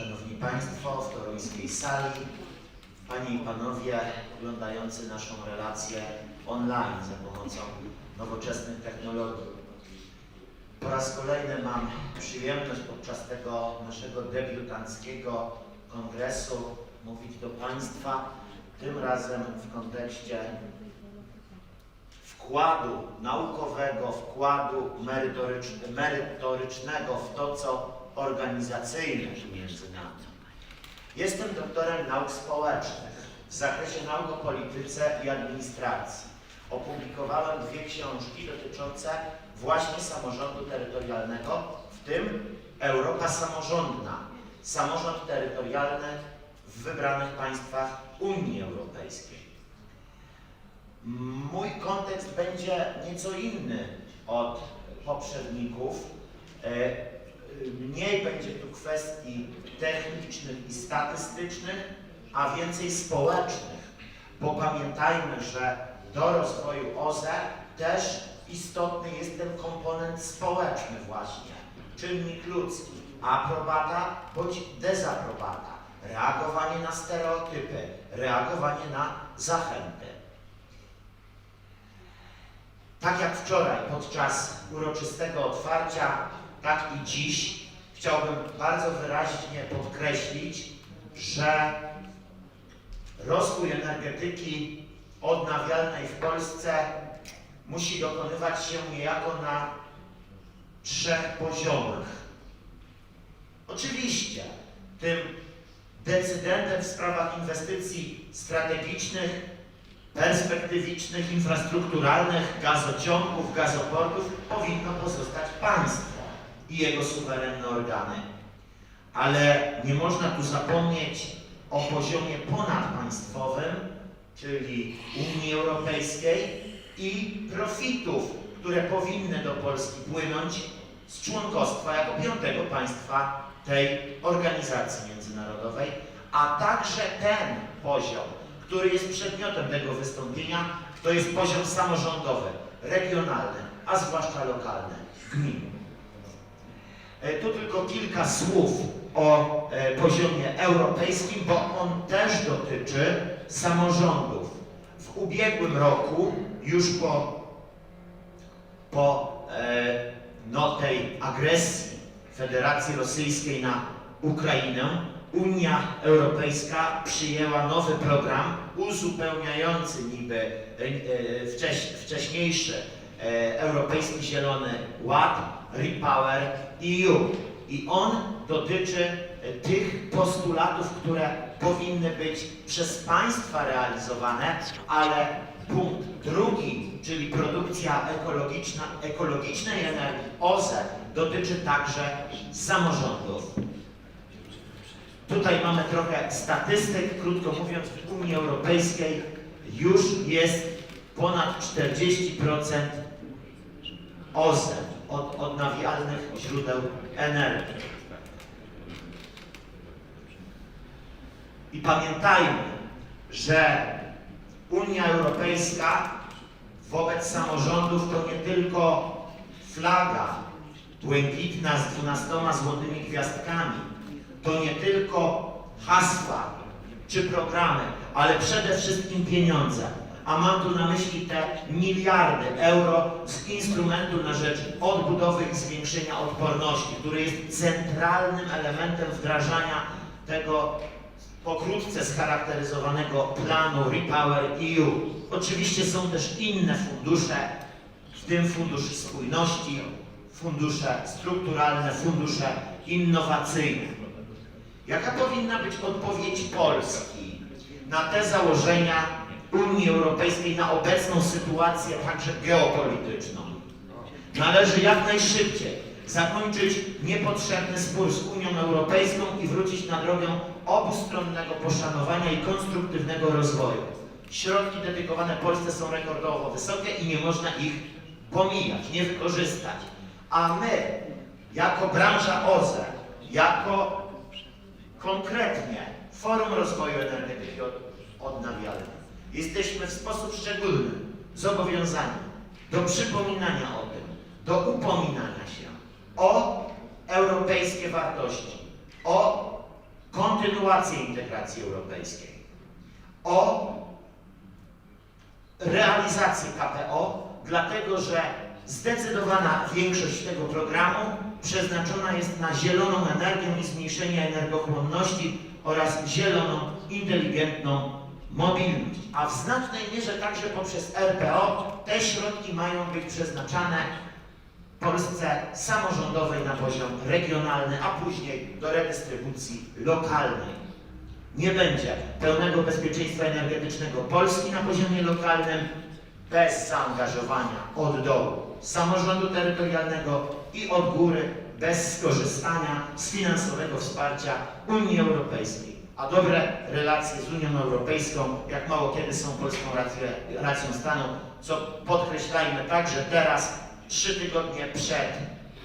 Szanowni Państwo w toruńskiej sali, Panie i Panowie oglądający naszą relację online za pomocą nowoczesnych technologii. Po raz kolejny mam przyjemność podczas tego naszego debiutanckiego kongresu mówić do Państwa, tym razem w kontekście wkładu naukowego, wkładu merytorycz- merytorycznego w to, co organizacyjne między nami. Jestem doktorem nauk społecznych w zakresie nauk o polityce i administracji. Opublikowałem dwie książki dotyczące właśnie samorządu terytorialnego, w tym Europa samorządna, samorząd terytorialny w wybranych państwach Unii Europejskiej. Mój kontekst będzie nieco inny od poprzedników. Mniej będzie tu kwestii technicznych i statystycznych, a więcej społecznych, bo pamiętajmy, że do rozwoju OZE też istotny jest ten komponent społeczny właśnie, czynnik ludzki, aprobata bądź dezaprobata, reagowanie na stereotypy, reagowanie na zachęty. Tak jak wczoraj podczas uroczystego otwarcia, tak i dziś chciałbym bardzo wyraźnie podkreślić, że rozwój energetyki odnawialnej w Polsce musi dokonywać się niejako na trzech poziomach. Oczywiście tym decydentem w sprawach inwestycji strategicznych perspektywicznych, infrastrukturalnych, gazociągów, gazoportów powinno pozostać państwo i jego suwerenne organy. Ale nie można tu zapomnieć o poziomie ponadpaństwowym, czyli Unii Europejskiej i profitów, które powinny do Polski płynąć z członkostwa jako piątego państwa tej organizacji międzynarodowej, a także ten poziom, który jest przedmiotem tego wystąpienia, to jest poziom samorządowy, regionalny, a zwłaszcza lokalny, gmin. E, Tu tylko kilka słów o e, poziomie europejskim, bo on też dotyczy samorządów. W ubiegłym roku, już po, po e, no, tej agresji Federacji Rosyjskiej na Ukrainę, Unia Europejska przyjęła nowy program uzupełniający niby wcześ, wcześniejszy Europejski Zielony Ład, Repower EU. I on dotyczy e, tych postulatów, które powinny być przez państwa realizowane, ale punkt drugi, czyli produkcja ekologiczna, ekologicznej energii OZE dotyczy także samorządów. Tutaj mamy trochę statystyk. Krótko mówiąc, w Unii Europejskiej już jest ponad 40% OZE, od odnawialnych źródeł energii. I pamiętajmy, że Unia Europejska wobec samorządów to nie tylko flaga błękitna z 12 złotymi gwiazdkami, to nie tylko hasła czy programy, ale przede wszystkim pieniądze. A mam tu na myśli te miliardy euro z instrumentu na rzecz odbudowy i zwiększenia odporności, który jest centralnym elementem wdrażania tego pokrótce scharakteryzowanego planu Repower EU. Oczywiście są też inne fundusze, w tym fundusz spójności, fundusze strukturalne, fundusze innowacyjne. Jaka powinna być odpowiedź Polski na te założenia Unii Europejskiej, na obecną sytuację także geopolityczną? Należy jak najszybciej zakończyć niepotrzebny spór z Unią Europejską i wrócić na drogę obustronnego poszanowania i konstruktywnego rozwoju. Środki dedykowane Polsce są rekordowo wysokie i nie można ich pomijać, nie wykorzystać. A my, jako branża OZE, jako konkretnie Forum Rozwoju Energetyki Od- Odnawialnej, jesteśmy w sposób szczególny zobowiązani do przypominania o tym, do upominania się o europejskie wartości, o kontynuację integracji europejskiej, o realizację KPO, dlatego że zdecydowana większość tego programu przeznaczona jest na zieloną energię i zmniejszenie energochłonności oraz zieloną, inteligentną mobilność. A w znacznej mierze także poprzez RPO te środki mają być przeznaczane Polsce samorządowej na poziom regionalny, a później do redystrybucji lokalnej. Nie będzie pełnego bezpieczeństwa energetycznego Polski na poziomie lokalnym bez zaangażowania od dołu samorządu terytorialnego i od góry bez skorzystania z finansowego wsparcia Unii Europejskiej. A dobre relacje z Unią Europejską, jak mało kiedy są polską rację, racją stanu, co podkreślajmy także teraz, trzy tygodnie przed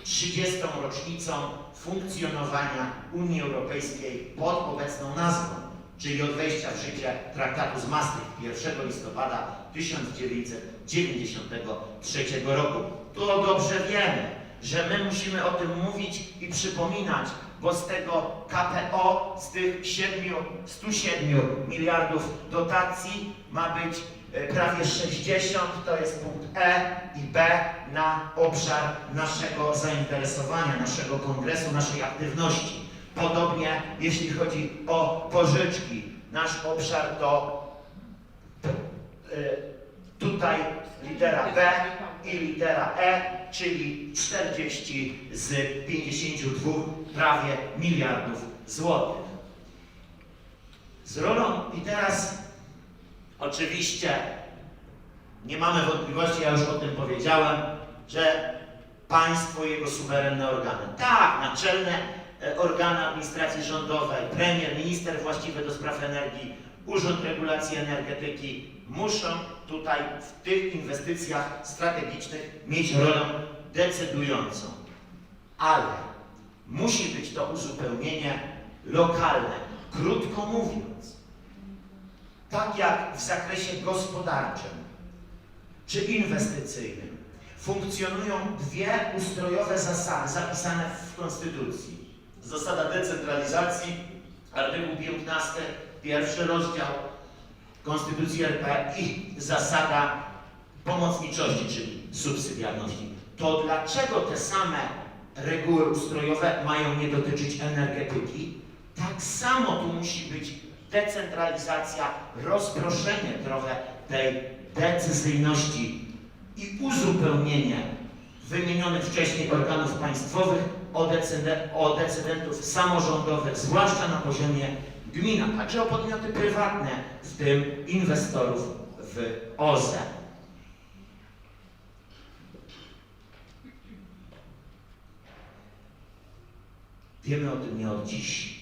30. rocznicą funkcjonowania Unii Europejskiej pod obecną nazwą, czyli od wejścia w życie traktatu z Maastricht 1 listopada 1993 roku. To dobrze wiemy, że my musimy o tym mówić i przypominać, bo z tego KPO, z tych 7, 107 miliardów dotacji ma być e, prawie 60, to jest punkt E i B na obszar naszego zainteresowania, naszego kongresu, naszej aktywności. Podobnie jeśli chodzi o pożyczki, nasz obszar to e, tutaj litera B i litera E, czyli 40 z 52 prawie miliardów złotych. Z rolą i teraz oczywiście nie mamy wątpliwości, ja już o tym powiedziałem, że państwo i jego suwerenne organy. Tak, naczelne e, organy administracji rządowej, premier, minister właściwy do spraw energii, Urząd Regulacji Energetyki muszą tutaj w tych inwestycjach strategicznych mieć rolę decydującą. Ale musi być to uzupełnienie lokalne. Krótko mówiąc, tak jak w zakresie gospodarczym czy inwestycyjnym funkcjonują dwie ustrojowe zasady zapisane w Konstytucji. Zasada decentralizacji, artykuł 15, pierwszy rozdział Konstytucji RP i zasada pomocniczości, czyli subsydiarności. To dlaczego te same reguły ustrojowe mają nie dotyczyć energetyki? Tak samo tu musi być decentralizacja, rozproszenie trochę tej decyzyjności i uzupełnienie wymienionych wcześniej organów państwowych o, decyd- o decydentów samorządowych, zwłaszcza na poziomie gmina, także o podmioty prywatne, w tym inwestorów w OZE. Wiemy o tym nie od dziś.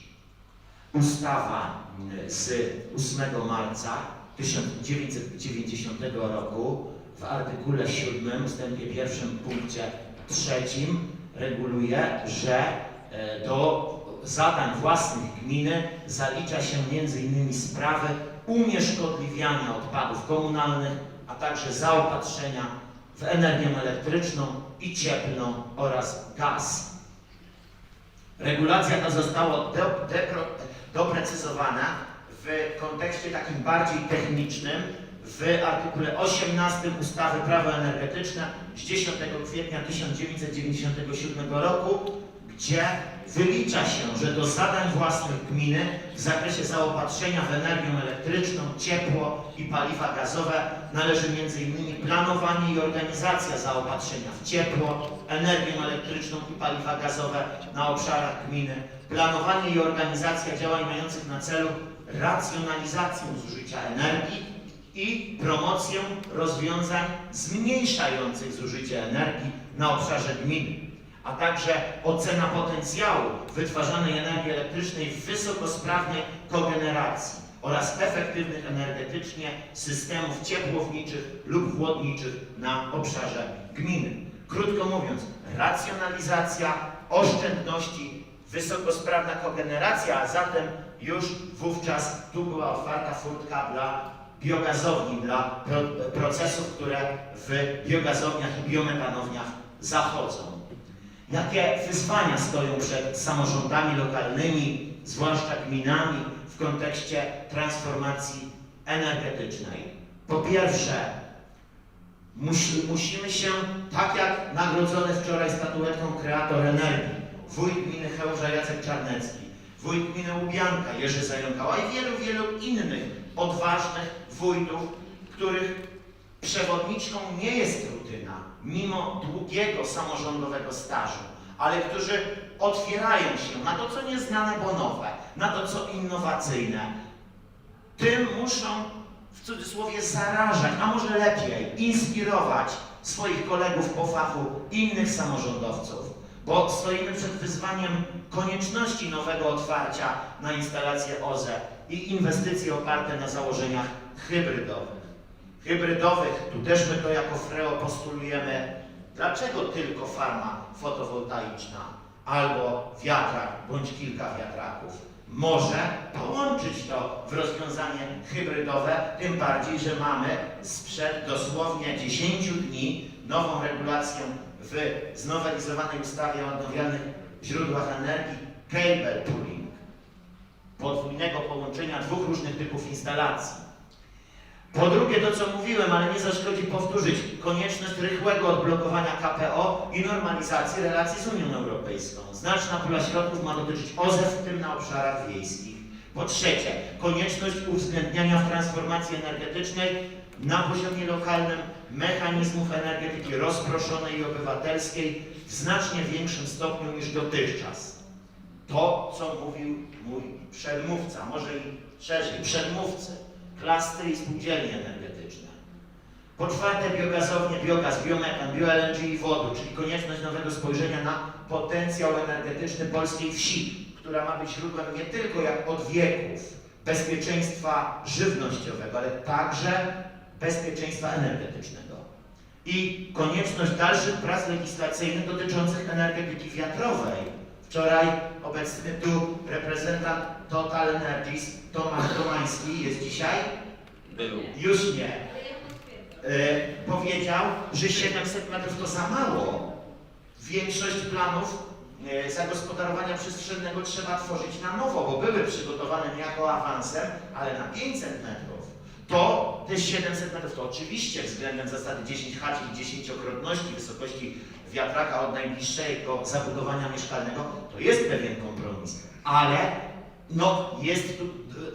Ustawa mm, z 8 marca 1990 roku w artykule 7 ustępie 1 punkcie 3 reguluje, że e, do zadań własnych gminy zalicza się m.in. sprawy unieszkodliwiania odpadów komunalnych, a także zaopatrzenia w energię elektryczną i cieplną oraz gaz. Regulacja ta została do, doprecyzowana w kontekście takim bardziej technicznym w artykule 18 ustawy Prawo energetyczne z 10 kwietnia 1997 roku, gdzie wylicza się, że do zadań własnych gminy w zakresie zaopatrzenia w energię elektryczną, ciepło i paliwa gazowe należy m.in. planowanie i organizacja zaopatrzenia w ciepło, energię elektryczną i paliwa gazowe na obszarach gminy, planowanie i organizacja działań mających na celu racjonalizację zużycia energii i promocję rozwiązań zmniejszających zużycie energii na obszarze gminy, a także ocena potencjału wytwarzanej energii elektrycznej w wysokosprawnej kogeneracji oraz efektywnych energetycznie systemów ciepłowniczych lub chłodniczych na obszarze gminy. Krótko mówiąc, racjonalizacja, oszczędności, wysokosprawna kogeneracja, a zatem już wówczas tu była otwarta furtka dla biogazowni, dla pro- procesów, które w biogazowniach i biometanowniach zachodzą. Jakie wyzwania stoją przed samorządami lokalnymi, zwłaszcza gminami, w kontekście transformacji energetycznej? Po pierwsze, musi, musimy się, tak jak nagrodzony wczoraj statuetką kreator energii, wójt gminy Chełża Jacek Czarnecki, wójt gminy Łubianka Jerzy Zająkała i wielu, wielu innych odważnych wójtów, których przewodniczką nie jest rutyna, mimo długiego samorządowego stażu, ale którzy otwierają się na to, co nieznane, bo nowe, na to, co innowacyjne. Tym muszą w cudzysłowie zarażać, a może lepiej inspirować swoich kolegów po fachu, innych samorządowców, bo stoimy przed wyzwaniem konieczności nowego otwarcia na instalacje OZE i inwestycje oparte na założeniach hybrydowych. Hybrydowych, tu też my to jako FREO postulujemy, dlaczego tylko farma fotowoltaiczna albo wiatrak bądź kilka wiatraków może połączyć to w rozwiązanie hybrydowe, tym bardziej, że mamy sprzed dosłownie 10 dni nową regulację w znowelizowanej ustawie o odnawialnych źródłach energii cable pooling, podwójnego połączenia dwóch różnych typów instalacji. Po drugie, to co mówiłem, ale nie zaszkodzi powtórzyć, konieczność rychłego odblokowania KPO i normalizacji relacji z Unią Europejską. Znaczna pula środków ma dotyczyć OZE, w tym na obszarach wiejskich. Po trzecie, konieczność uwzględniania w transformacji energetycznej na poziomie lokalnym mechanizmów energetyki rozproszonej i obywatelskiej w znacznie większym stopniu niż dotychczas. To, co mówił mój przedmówca, może i szerzej, przedmówcy klastry i spółdzielnie energetyczne. Po czwarte biogazownie, biogaz, biometan, bio-LNG i wodór, czyli konieczność nowego spojrzenia na potencjał energetyczny polskiej wsi, która ma być źródłem nie tylko jak od wieków bezpieczeństwa żywnościowego, ale także bezpieczeństwa energetycznego. I konieczność dalszych prac legislacyjnych dotyczących energetyki wiatrowej. Wczoraj obecny tu reprezentant Total Energies Tomasz Domański jest dzisiaj? Był. Już nie. E, powiedział, że 700 metrów to za mało. Większość planów e, zagospodarowania przestrzennego trzeba tworzyć na nowo, bo były przygotowane niejako awansem, ale na 500 metrów. To te 700 metrów to oczywiście względem zasady 10 H, czyli 10-krotności wysokości wiatraka od najbliższego zabudowania mieszkalnego, to jest pewien kompromis. Ale no, jest tu,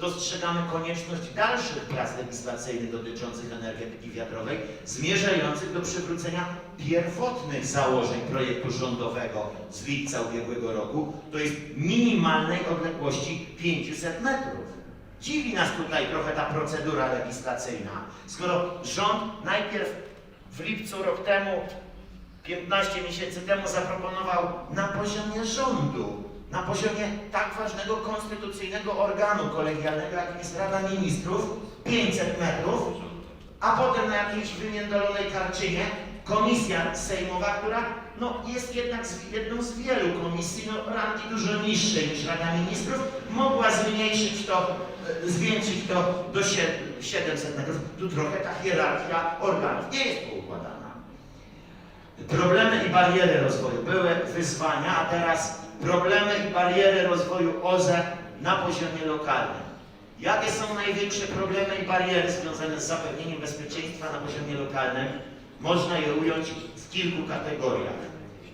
dostrzegamy konieczność dalszych prac legislacyjnych dotyczących energetyki wiatrowej, zmierzających do przywrócenia pierwotnych założeń projektu rządowego z lipca ubiegłego roku, to jest minimalnej odległości 500 metrów. Dziwi nas tutaj trochę ta procedura legislacyjna, skoro rząd najpierw w lipcu rok temu 15 miesięcy temu zaproponował na poziomie rządu, na poziomie tak ważnego konstytucyjnego organu kolegialnego, jakim jest Rada Ministrów, 500 metrów, a potem na jakiejś wymiędolonej karczynie komisja sejmowa, która no, jest jednak z, jedną z wielu komisji, no, rangi dużo niższej niż Rada Ministrów, mogła zmniejszyć to, e, zwiększyć to do sie- 700 metrów. Tu trochę ta hierarchia organów nie jest poukładana. Problemy i bariery rozwoju. Były wyzwania, a teraz problemy i bariery rozwoju OZE na poziomie lokalnym. Jakie są największe problemy i bariery związane z zapewnieniem bezpieczeństwa na poziomie lokalnym? Można je ująć w kilku kategoriach.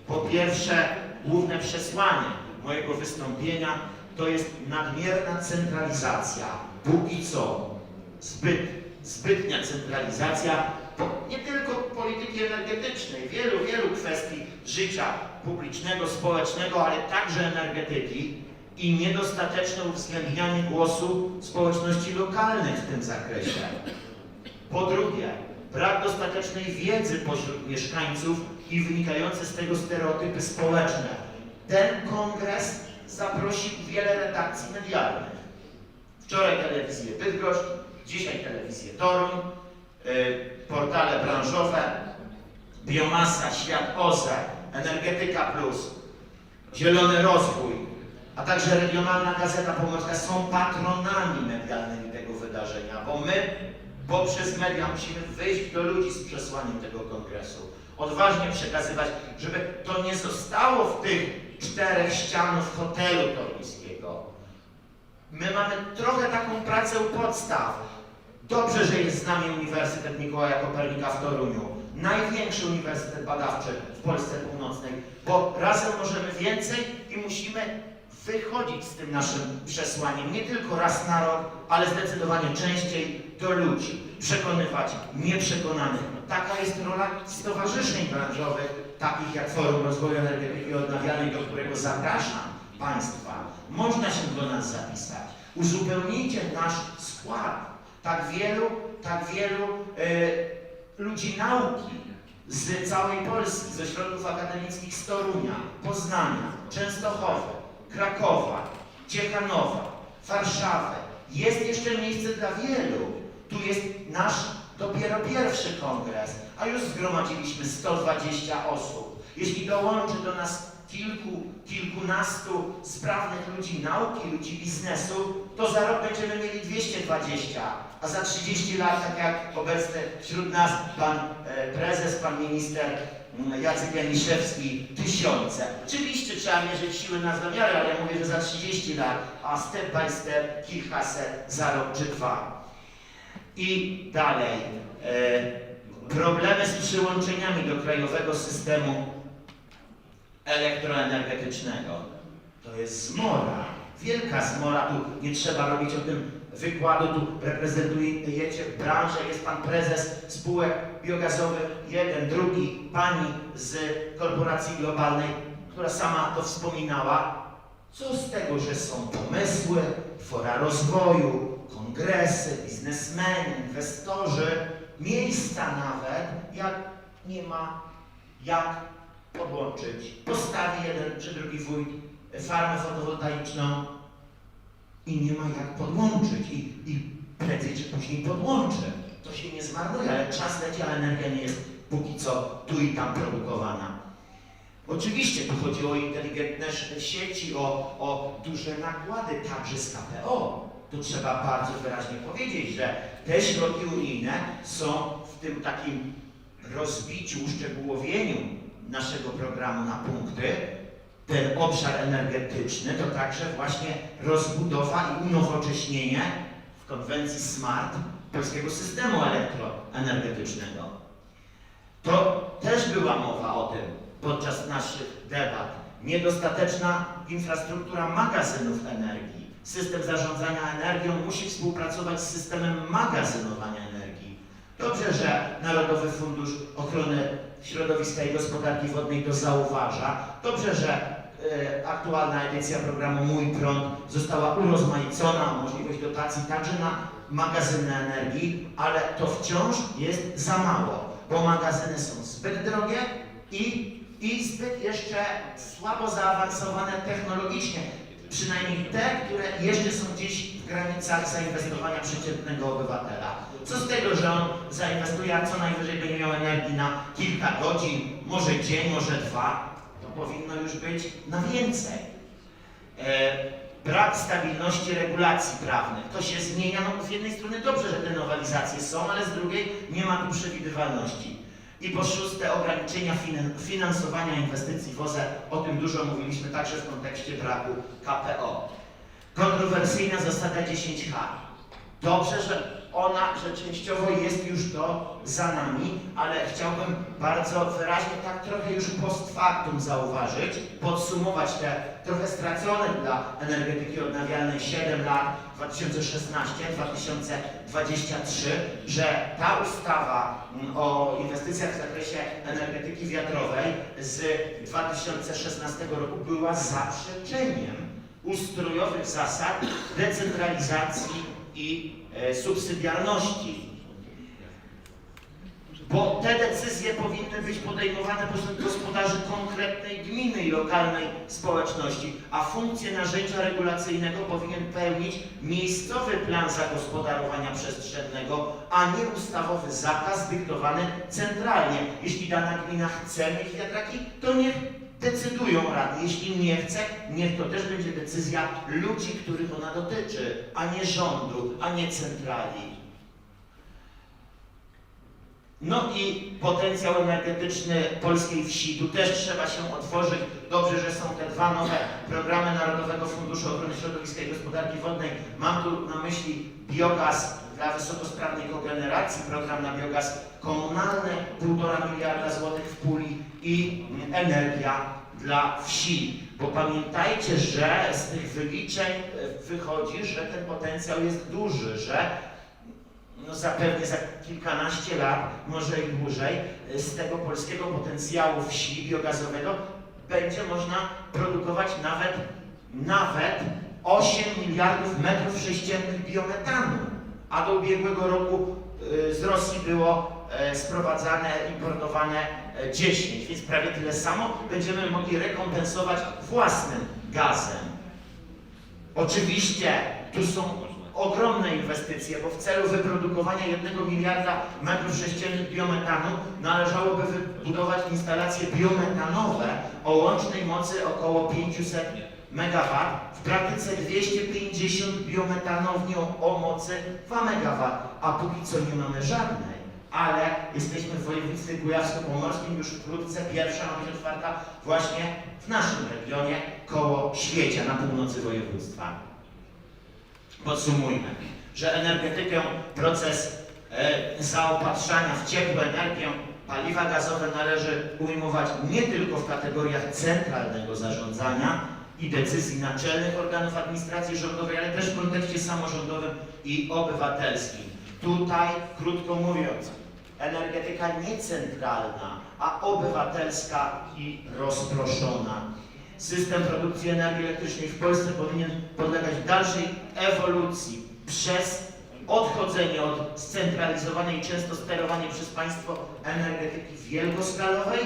Po pierwsze, główne przesłanie mojego wystąpienia to jest nadmierna centralizacja. Póki co zbyt, zbytnia centralizacja polityki energetycznej, wielu, wielu kwestii życia publicznego, społecznego, ale także energetyki i niedostateczne uwzględnianie głosu społeczności lokalnych w tym zakresie. Po drugie, brak dostatecznej wiedzy pośród mieszkańców i wynikające z tego stereotypy społeczne. Ten kongres zaprosił wiele redakcji medialnych. Wczoraj telewizję Bydgoszcz, dzisiaj telewizję Toruń, y, portale branżowe, biomasa, świat OZE, energetyka plus, zielony rozwój, a także regionalna gazeta pomorska są patronami medialnymi tego wydarzenia, bo my poprzez media musimy wyjść do ludzi z przesłaniem tego kongresu. odważnie przekazywać, żeby to nie zostało w tych czterech ścianów hotelu toruńskiego. My mamy trochę taką pracę u podstaw. Dobrze, że jest z nami Uniwersytet Mikołaja Kopernika w Toruniu. Największy uniwersytet badawczy w Polsce Północnej, bo razem możemy więcej i musimy wychodzić z tym naszym przesłaniem nie tylko raz na rok, ale zdecydowanie częściej do ludzi, przekonywać nieprzekonanych. Taka jest rola stowarzyszeń branżowych, takich jak Forum Rozwoju Energetyki Odnawialnej, do którego zapraszam Państwa. Można się do nas zapisać. Uzupełnijcie nasz skład. Tak wielu, tak wielu e, ludzi nauki z całej Polski, ze środków akademickich z Torunia, Poznania, Częstochowy, Krakowa, Ciechanowa, Warszawy. Jest jeszcze miejsce dla wielu. Tu jest nasz dopiero pierwszy kongres, a już zgromadziliśmy 120 osób. Jeśli dołączy do nas kilku, kilkunastu sprawnych ludzi nauki, ludzi biznesu, to za rok będziemy mieli 220, a za 30 lat, tak jak obecny wśród nas pan e, prezes, pan minister mm, Jacek Janiszewski, tysiące. Oczywiście trzeba mierzyć siły na zamiary, ale ja mówię, że za 30 lat, a step by step kilkaset za rok czy dwa. I dalej. E, problemy z przyłączeniami do krajowego systemu elektroenergetycznego. To jest zmora. Wielka zmora. Tu nie trzeba robić o tym wykładu. Tu reprezentujecie branżę. Jest pan prezes spółek biogazowych, jeden, drugi, pani z korporacji globalnej, która sama to wspominała. Co z tego, że są pomysły, fora rozwoju, kongresy, biznesmeni, inwestorzy, miejsca nawet, jak nie ma jak podłączyć. Postawi jeden czy drugi wójt farmę fotowoltaiczną i nie ma jak podłączyć. I, i prędzej czy później podłączy. To się nie zmarnuje, ale czas leci, a energia nie jest póki co tu i tam produkowana. Oczywiście tu chodzi o inteligentne sieci, o, o duże nakłady także z KPO. Tu trzeba bardzo wyraźnie powiedzieć, że te środki unijne są w tym takim rozbiciu, uszczegółowieniu naszego programu na punkty. Ten obszar energetyczny to także właśnie rozbudowa i unowocześnienie w konwencji SMART polskiego systemu elektroenergetycznego. To też była mowa o tym podczas naszych debat. Niedostateczna infrastruktura magazynów energii. System zarządzania energią musi współpracować z systemem magazynowania. Dobrze, że Narodowy Fundusz Ochrony Środowiska i Gospodarki Wodnej to zauważa. Dobrze, że e, aktualna edycja programu Mój Prąd została urozmaicona możliwość dotacji także na magazyny energii, ale to wciąż jest za mało, bo magazyny są zbyt drogie i, i zbyt jeszcze słabo zaawansowane technologicznie. Przynajmniej te, które jeszcze są gdzieś w granicach zainwestowania przeciętnego obywatela. Co z tego, że on zainwestuje, a co najwyżej będzie miał energii na kilka godzin, może dzień, może dwa, to powinno już być na więcej. E, brak stabilności regulacji prawnych. To się zmienia. No, z jednej strony dobrze, że te nowelizacje są, ale z drugiej nie ma tu przewidywalności. I po szóste, ograniczenia finan- finansowania inwestycji w OZE. O tym dużo mówiliśmy także w kontekście braku KPO. Kontrowersyjna zasada 10H. Dobrze, że ona, częściowo jest już to za nami, ale chciałbym bardzo wyraźnie, tak trochę już post factum zauważyć, podsumować te trochę stracone dla energetyki odnawialnej 7 lat 2016-2023, że ta ustawa mm, o inwestycjach w zakresie energetyki wiatrowej z 2016 roku była zaprzeczeniem ustrojowych zasad decentralizacji i subsydiarności. Bo te decyzje powinny być podejmowane przez gospodarzy konkretnej gminy i lokalnej społeczności, a funkcję narzędzia regulacyjnego powinien pełnić miejscowy plan zagospodarowania przestrzennego, a nie ustawowy zakaz dyktowany centralnie. Jeśli dana gmina chce mieć wiatraki, to niech decydują rady. Jeśli nie chce, niech to też będzie decyzja ludzi, których ona dotyczy, a nie rządu, a nie centrali. No i potencjał energetyczny polskiej wsi. Tu też trzeba się otworzyć. Dobrze, że są te dwa nowe programy Narodowego Funduszu Ochrony Środowiska i Gospodarki Wodnej. Mam tu na myśli biogaz dla wysokosprawnej kogeneracji, program na biogaz komunalny, 1,5 miliarda złotych w puli i energia dla wsi. Bo pamiętajcie, że z tych wyliczeń e, wychodzi, że ten potencjał jest duży, że no zapewne za kilkanaście lat, może i dłużej, y, z tego polskiego potencjału wsi biogazowego będzie można produkować nawet, nawet 8 miliardów metrów sześciennych biometanu, a do ubiegłego roku y, z Rosji było e, sprowadzane, importowane e, 10, więc prawie tyle samo będziemy mogli rekompensować własnym gazem. Oczywiście tu są ogromne inwestycje, bo w celu wyprodukowania 1 miliarda metrów sześciennych biometanu należałoby wybudować instalacje biometanowe o łącznej mocy około 500 MW, w praktyce 250 biometanowni o mocy 2 MW, a póki co nie mamy żadnej. Ale jesteśmy w województwie kujawsko-pomorskim, już wkrótce pierwsza ma być otwarta właśnie w naszym regionie koło Świecia na północy województwa. Podsumujmy, że energetykę, proces e, zaopatrzania w ciepłą energię, paliwa gazowe należy ujmować nie tylko w kategoriach centralnego zarządzania i decyzji naczelnych organów administracji rządowej, ale też w kontekście samorządowym i obywatelskim. Tutaj, krótko mówiąc, energetyka nie centralna, a obywatelska i rozproszona. System produkcji energii elektrycznej w Polsce powinien podlegać dalszej ewolucji przez odchodzenie od scentralizowanej, często sterowanej przez państwo energetyki wielkoskalowej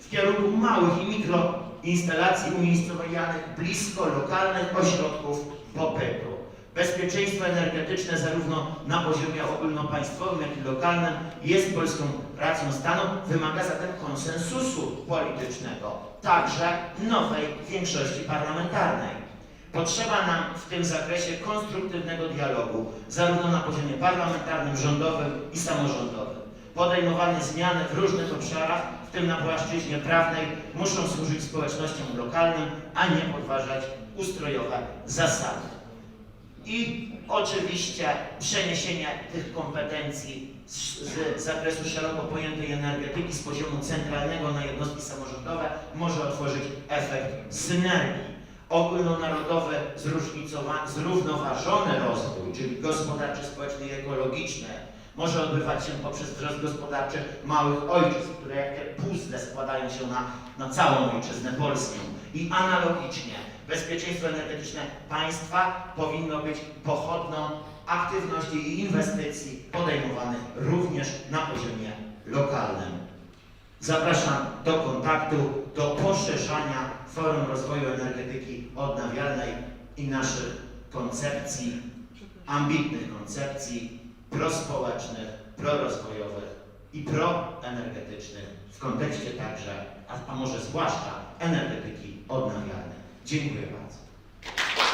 w kierunku małych i mikroinstalacji umiejscowianych blisko lokalnych ośrodków popytu. Bezpieczeństwo energetyczne zarówno na poziomie ogólnopaństwowym, jak i lokalnym jest polską racją stanu, wymaga zatem konsensusu politycznego, także nowej większości parlamentarnej. Potrzeba nam w tym zakresie konstruktywnego dialogu, zarówno na poziomie parlamentarnym, rządowym i samorządowym. Podejmowane zmiany w różnych obszarach, w tym na płaszczyźnie prawnej, muszą służyć społecznościom lokalnym, a nie podważać ustrojowe zasady. I oczywiście przeniesienie tych kompetencji z, z zakresu szeroko pojętej energetyki z poziomu centralnego na jednostki samorządowe może otworzyć efekt synergii. Ogólnonarodowy, zrównoważony rozwój, czyli gospodarczy, społeczny i ekologiczny, może odbywać się poprzez wzrost gospodarczy małych ojczyzn, które jak te puzzle składają się na, na całą ojczyznę polską. I analogicznie bezpieczeństwo energetyczne państwa powinno być pochodną aktywności i inwestycji podejmowanych również na poziomie lokalnym. Zapraszam do kontaktu, do poszerzania Forum Rozwoju Energetyki Odnawialnej i naszych koncepcji, ambitnych koncepcji prospołecznych, prorozwojowych i proenergetycznych w kontekście także, a, a może zwłaszcza energetyki odnawialnej. Dziękuję bardzo.